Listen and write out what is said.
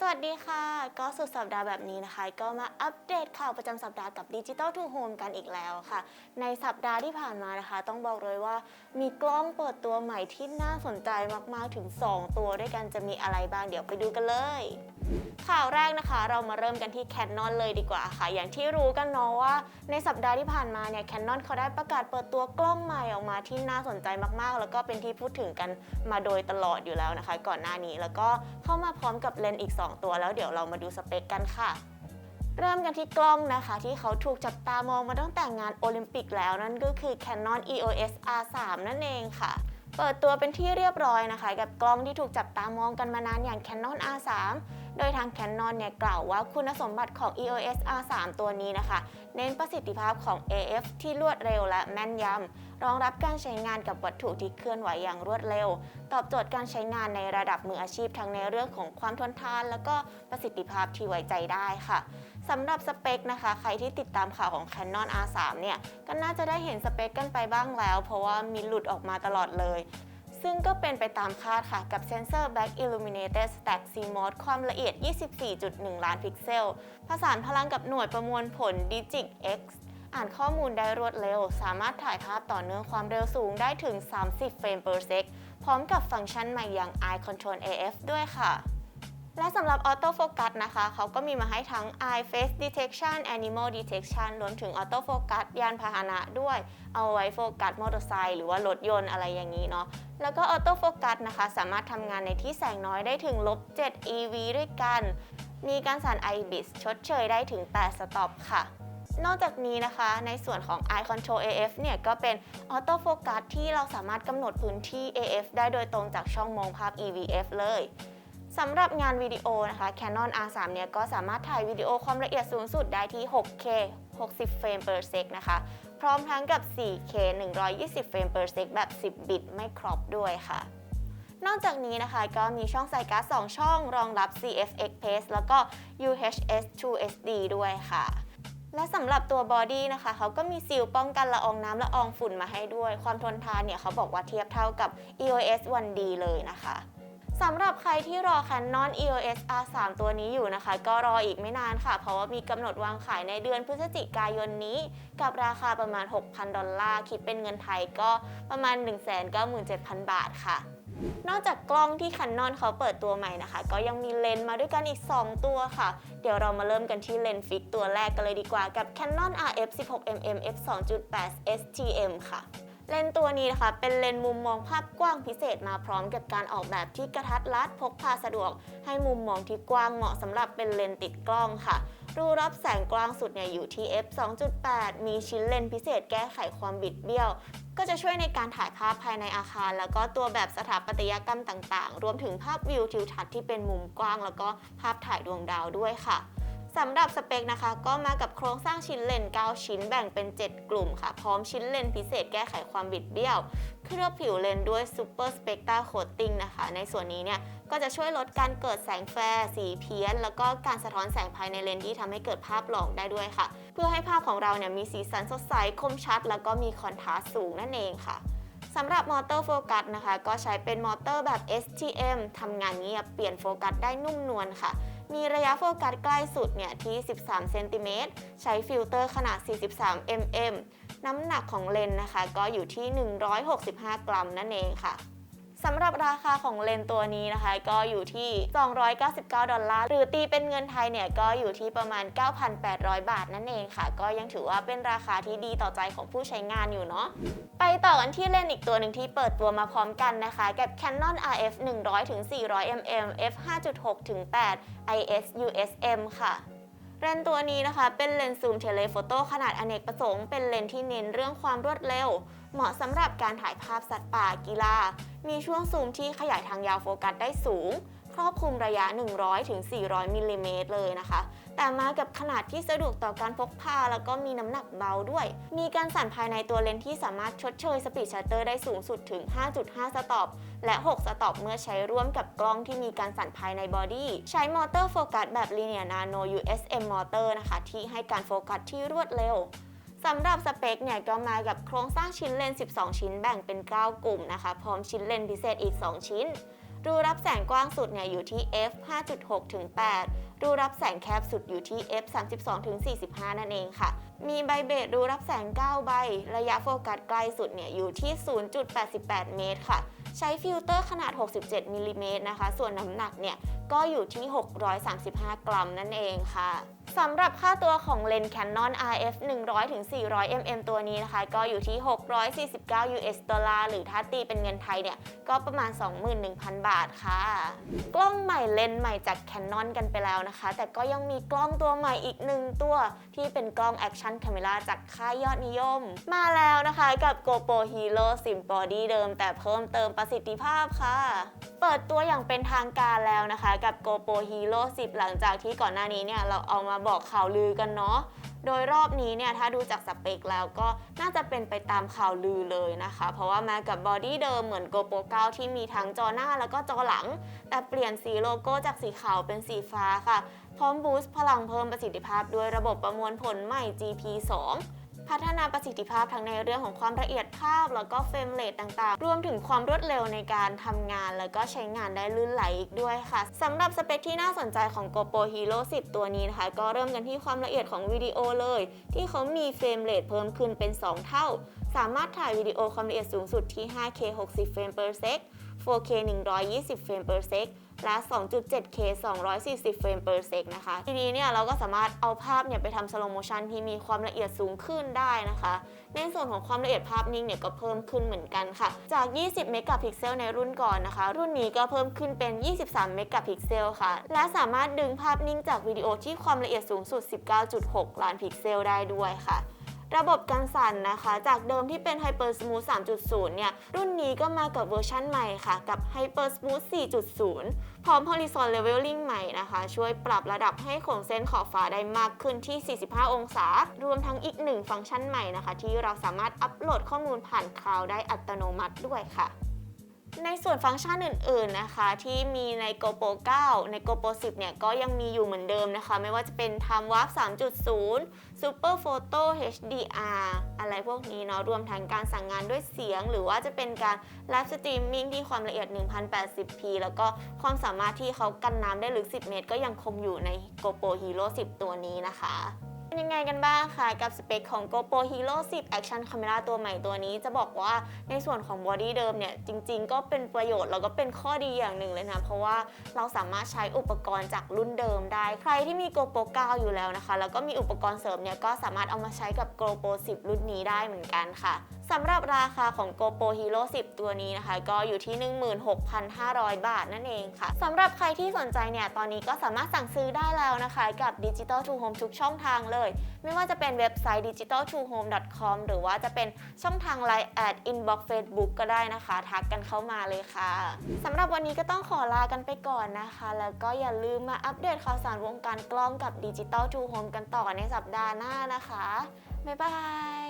สวัสดีค่ะ ก็สุดสัปดาห์แบบนี้นะคะ ก็มาอัปเดตข่าวประจำสัปดาห์กับ Digital to Home กันอีกแล้วค่ะ ในสัปดาห์ที่ผ่านมานะคะ ต้องบอกเลยว่า มีกล้องเปิดตัวใหม่ที่น่าสนใจมากๆถึง 2 ตัวด้วยกันจะมีอะไรบ้างเดี๋ยวไปดูกันเลยาวแรกนะคะ เรามาเริ่มกันที่ Canon เลยดีกว่าค่ะ อย่างที่รู้กันเนาะว่า ในสัปดาห์ที่ผ่านมาเนี่ย Canon เขาได้ประกาศเปิดตัวกล้องใหม่ออกมาที่น่าสนใจมากๆ แล้วก็เป็นที่พูดถึงกันมาโดยตลอดอยู่แล้วนะคะ ก่อนหน้านี้แล้วก็เข้ามาพร้อมกับเลนส์อีก 2 ตัว แล้วเดี๋ยวเรามาดูสเปคกันค่ะเริ่มกันที่กล้องนะคะ ที่เขาถูกจับตามองมาตั้งแต่งานโอลิมปิกแล้วนั่นก็คือ Canon EOS R3 นั่นเองค่ะ เปิดตัวเป็นที่เรียบร้อยนะคะ กับกล้องที่ถูกจับตามองกันมานานอย่าง Canon R3 โดยทาง Canon เนี่ยกล่าวว่าคุณสมบัติของ EOS R3 ตัวนี้นะคะ เน้นประสิทธิภาพของ AF ที่รวดเร็วและแม่นยำ รองรับการใช้งานกับวัตถุที่เคลื่อนไหวอย่างรวดเร็ว ตอบโจทย์การใช้งานในระดับมืออาชีพทั้งในเรื่องของความทนทาน แล้วก็ประสิทธิภาพที่ไว้ใจได้ค่ะสำหรับสเปคนะคะ ใครที่ติดตามข่าวของ Canon R3 เนี่ยก็น่าจะได้เห็นสเปคกันไปบ้างแล้ว เพราะว่ามีหลุดออกมาตลอดเลย ซึ่งก็เป็นไปตามคาดค่ะกับเซนเซอร์ Back Illuminated Stack CMOS ความละเอียด 24.1 ล้านพิกเซล ผสานพลังกับหน่วยประมวลผล Digic X อ่านข้อมูลได้รวดเร็ว สามารถถ่ายภาพต่อเนื่องความเร็วสูงได้ถึง 30 เฟรม per sec พร้อมกับฟังก์ชันใหม่อย่าง Eye Control AF ด้วยค่ะ และสำหรับ Auto Focus นะคะ เขาก็มีมาให้ทั้ง Eye Face Detection Animal Detection รวมถึง Auto Focus ยานพาหนะด้วย เอาไว้โฟกัสมอเตอร์ไซค์หรือว่ารถยนต์อะไรอย่างนี้เนาะ แล้วก็ Auto Focus นะคะ สามารถทำงานในที่แสงน้อยได้ถึงลบ7 EV ด้วยกัน มีการสั่น IBIS ชดเชยได้ถึง 8 สต็อปค่ะนอกจากนี้นะคะในส่วนของ Eye Control AF เนี่ยก็เป็น Auto Focus ที่เราสามารถกำหนดพื้นที่ AF ได้โดยตรงจากช่องมองภาพ EVF เลย สำหรับงานวิดีโอนะคะ Canon R3 เนี่ยก็สามารถถ่ายวิดีโอความละเอียดสูงสุดได้ที่ 6K 60 เฟรม per sec นะคะ พร้อมทั้งกับ 4K 120 เฟรม per sec แบบ 10 บิตไม่ครอบด้วยค่ะ นอกจากนี้นะคะก็มีช่องใส่การ์ด2 ช่องรองรับ CFX Pace แล้วก็ UHS 2 SD ด้วยค่ะและสำหรับตัวบอดี้นะคะเขาก็มีซีลป้องกันละอองน้ำละอองฝุ่นมาให้ด้วย ความทนทานเนี่ยเขาบอกว่าเทียบเท่ากับ EOS 1D เลยนะคะ สำหรับใครที่รอ Canon EOS R3 ตัวนี้อยู่นะคะ ก็รออีกไม่นานค่ะ เพราะว่ามีกำหนดวางขายในเดือนพฤศจิกายนนี้ กับราคาประมาณ 6,000 ดอลลาร์ คิดเป็นเงินไทยก็ประมาณ 197,000 บาทค่ะนอกจากกล้องที่ Canon เขาเปิดตัวใหม่นะคะ ก็ยังมีเลนส์มาด้วยกันอีก 2 ตัวค่ะ เดี๋ยวเรามาเริ่มกันที่เลนส์ฟิกตัวแรกกันเลยดีกว่ากับ Canon RF 16mm f 2.8 STM ค่ะ เลนส์ตัวนี้นะคะเป็นเลนส์มุมมองภาพกว้างพิเศษมาพร้อมกับการออกแบบที่กระทัดรัดพกพาสะดวก ให้มุมมองที่กว้างเหมาะสำหรับเป็นเลนส์ติดกล้องค่ะรูรับแสงกว้างสุดเนี่ยอยู่ที่ f 2.8 มีชิ้นเลนส์พิเศษแก้ไขความบิดเบี้ยว ก็จะช่วยในการถ่ายภาพภายในอาคาร แล้วก็ตัวแบบสถาปัตยกรรมต่างๆ รวมถึงภาพวิวทิวทัศน์ที่เป็นมุมกว้าง แล้วก็ภาพถ่ายดวงดาวด้วยค่ะ สำหรับสเปคนะคะ ก็มากับโครงสร้างชิ้นเลนส์9ชิ้นแบ่งเป็น 7 กลุ่มค่ะ พร้อมชิ้นเลนส์พิเศษแก้ไขความบิดเบี้ยว เคลือบผิวเลนส์ด้วย Super Spectra Coating นะคะ ในส่วนนี้เนี่ย ก็จะช่วยลดการเกิดแสงแฟร์สีเพี้ยน แล้วก็การสะท้อนแสงภายในเลนส์ที่ทำให้เกิดภาพหลอกได้ด้วยค่ะ เพื่อให้ภาพของเราเนี่ยมีสีสันสดใสคมชัด แล้วก็มีคอนทราสต์สูงนั่นเองค่ะสำหรับมอเตอร์โฟกัสนะคะ ก็ใช้เป็นมอเตอร์แบบ STM ทำงานเงียบเปลี่ยนโฟกัสได้นุ่มนวลค่ะ มีระยะโฟกัสใกล้สุดเนี่ยที่ 13 เซนติเมตร ใช้ฟิลเตอร์ขนาด 43 mm น้ำหนักของเลนส์นะคะ ก็อยู่ที่ 165 กรัมนั่นเองค่ะ สำหรับราคาของเลนตัวนี้นะคะ ก็อยู่ที่ 299 ดอลลาร์ หรือตีเป็นเงินไทยเนี่ย ก็อยู่ที่ประมาณ 9,800 บาทนั่นเองค่ะ ก็ยังถือว่าเป็นราคาที่ดีต่อใจของผู้ใช้งานอยู่เนาะ ไปต่อกันที่เลนอีกตัวหนึ่งที่เปิดตัวมาพร้อมกันนะคะ กับ Canon RF 100 400 mm f 5.6 8 IS USM ค่ะเลนตัวนี้นะคะ เป็นเลนส์ซูมเทเลโฟโต้ขนาดอเนกประสงค์ เป็นเลนที่เน้นเรื่องความรวดเร็ว เหมาะสำหรับการถ่ายภาพสัตว์ป่ากีฬา มีช่วงซูมที่ขยายทางยาวโฟกัสได้สูง ครอบคลุมระยะ 100ถึง400 มิลลิเมตรเลยนะคะ แต่มากับขนาดที่สะดวกต่อการพกพา แล้วก็มีน้ำหนักเบาด้วย มีการสั่นภายในตัวเลนส์ที่สามารถชดเชยสปีดชัตเตอร์ได้สูงสุดถึง 5.5 สต็อปและ 6 สต็อปเมื่อใช้ร่วมกับกล้องที่มีการสั่นภายในบอดี้ใช้มอเตอร์โฟกัสแบบ Linear Nano USM มอเตอร์นะคะที่ให้การโฟกัสที่รวดเร็ว สำหรับสเปคเนี่ยก็มากับโครงสร้างชิ้นเลนส์12 ชิ้นแบ่งเป็น 9 กลุ่มนะคะ พร้อมชิ้นเลนส์พิเศษอีก 2 ชิ้น รูรับแสงกว้างสุดเนี่ยอยู่ที่ f 5.6ถึง8รูรับแสงแคบสุดอยู่ที่ f 32ถึง45 นั่นเองค่ะ มีใบเบสรูรับแสง 9 ใบ ระยะโฟกัสใกล้สุดเนี่ยอยู่ที่ 0.88 เมตรค่ะ ใช้ฟิลเตอร์ขนาด 67มิลลิเมตรนะคะ ส่วนน้ำหนักเนี่ยก็อยู่ที่ 635 กรัมนั่นเองค่ะ สำหรับค่าตัวของเลนส์ Canon RF 100ถึง400 mm ตัวนี้นะคะ ก็อยู่ที่ 649 US ดอลลาร์หรือถ้าตีเป็นเงินไทยเนี่ย ก็ประมาณ 21,000 บาทค่ะ กล้องใหม่เลนส์ใหม่จาก Canon กันไปแล้วนะคะ แต่ก็ยังมีกล้องตัวใหม่อีกหนึ่งตัวที่เป็นกล้อง Action Camera จากค่ายยอดนิยม มาแล้วนะคะกับ GoPro Hero 10 Body เดิม แต่เพิ่มเติมประสิทธิภาพค่ะ เปิดตัวอย่างเป็นทางการแล้วนะคะ กับ GoPro Hero 10 หลังจากที่ก่อนหน้านี้เนี่ยเราเอามาบอกข่าวลือกันเนาะโดยรอบนี้เนี่ยถ้าดูจากสเปคแล้วก็น่าจะเป็นไปตามข่าวลือเลยนะคะ เพราะว่ามากับบอดี้เดิมเหมือน GoPro 9 ที่มีทั้งจอหน้าแล้วก็จอหลัง แต่เปลี่ยนสีโลโก้จากสีขาวเป็นสีฟ้าค่ะ พร้อมบูสต์พลังเพิ่มประสิทธิภาพด้วยระบบประมวลผลใหม่ GP 2 พัฒนาประสิทธิภาพทั้งในเรื่องของความละเอียดภาพ แล้วก็เฟรมเรทต่างๆ รวมถึงความรวดเร็วในการทำงาน แล้วก็ใช้งานได้ลื่นไหลอีกด้วยค่ะสำหรับสเปคที่น่าสนใจของ GoPro Hero 10 ตัวนี้นะคะ ก็เริ่มกันที่ความละเอียดของวิดีโอเลย ที่เขามีเฟรมเรทเพิ่มขึ้นเป็น 2 เท่า สามารถถ่ายวิดีโอความละเอียดสูงสุดที่ 5K 60เฟรม per sec 4K 120เฟรม per sec และ 2.7K 240 เฟรม per sec นะคะ ทีนี้เนี่ยเราก็สามารถเอาภาพเนี่ยไปทำ slow motion ที่มีความละเอียดสูงขึ้นได้นะคะ ในส่วนของความละเอียดภาพนิ่งเนี่ยก็เพิ่มขึ้นเหมือนกันค่ะ จาก 20 เมกะพิกเซลในรุ่นก่อนนะคะ รุ่นนี้ก็เพิ่มขึ้นเป็น 23 เมกะพิกเซลค่ะ และสามารถดึงภาพนิ่งจากวิดีโอที่ความละเอียดสูงสุด 19.6 ล้านพิกเซลได้ด้วยค่ะ ระบบการสั่นนะคะ จากเดิมที่เป็น Hyper Smooth 3.0 เนี่ย รุ่นนี้ก็มากับเวอร์ชั่นใหม่ค่ะ กับ Hyper Smooth 4.0 พร้อม Horizon Leveling ใหม่นะคะ ช่วยปรับระดับให้โคงเส้นขอบฟ้าได้มากขึ้นที่ 45 องศา รวมทั้งอีกหนึ่งฟังก์ชันใหม่นะคะ ที่เราสามารถอัปโหลดข้อมูลผ่านคลาวด์ได้อัตโนมัติด้วยค่ะ ในส่วนฟังก์ชันอื่นๆนะคะ ที่มีใน GoPro 9 ใน GoPro 10 เนี่ยก็ยังมีอยู่เหมือนเดิมนะคะ ไม่ว่าจะเป็น Time Warp 3.0 Super Photo HDR อะไรพวกนี้เนาะรวมทั้งการสั่งงานด้วยเสียง หรือว่าจะเป็นการไลฟ์สตรีมมิ่งที่ความละเอียด 1080p แล้วก็ความสามารถที่เขากันน้ำได้ลึก 10 เมตร ก็ยังคงอยู่ใน GoPro Hero 10 ตัวนี้นะคะ เป็นยังไงกันบ้างคะกับสเปคของ GoPro Hero 10 Action Camera ตัวใหม่ตัวนี้ จะบอกว่าในส่วนของบอดี้เดิมเนี่ย จริงๆ ก็เป็นประโยชน์ แล้วก็เป็นข้อดีอย่างหนึ่งเลยนะ เพราะว่าเราสามารถใช้อุปกรณ์จากรุ่นเดิมได้ ใครที่มี GoPro 9 อยู่แล้วนะคะ แล้วก็มีอุปกรณ์เสริมเนี่ยก็สามารถเอามาใช้กับ GoPro 10 รุ่นนี้ได้เหมือนกันค่ะ สำหรับราคาของ GoPro Hero 10 ตัวนี้นะคะ ก็อยู่ที่ 16,500 บาทนั่นเองค่ะสำหรับใครที่สนใจเนี่ย ตอนนี้ก็สามารถสั่งซื้อได้แล้วนะคะ กับ Digital to Home ทุกช่องทางเลย ไม่ว่าจะเป็นเว็บไซต์ digital to home com หรือว่าจะเป็นช่องทาง Line at inbox Facebook ก็ได้นะคะ ทักกันเข้ามาเลยค่ะสำหรับวันนี้ก็ต้องขอลากันไปก่อนนะคะ แล้วก็อย่าลืมมาอัปเดตข่าวสารวงการกล้องกับ Digital to Home กันต่อในสัปดาห์หน้านะคะบ๊ายบาย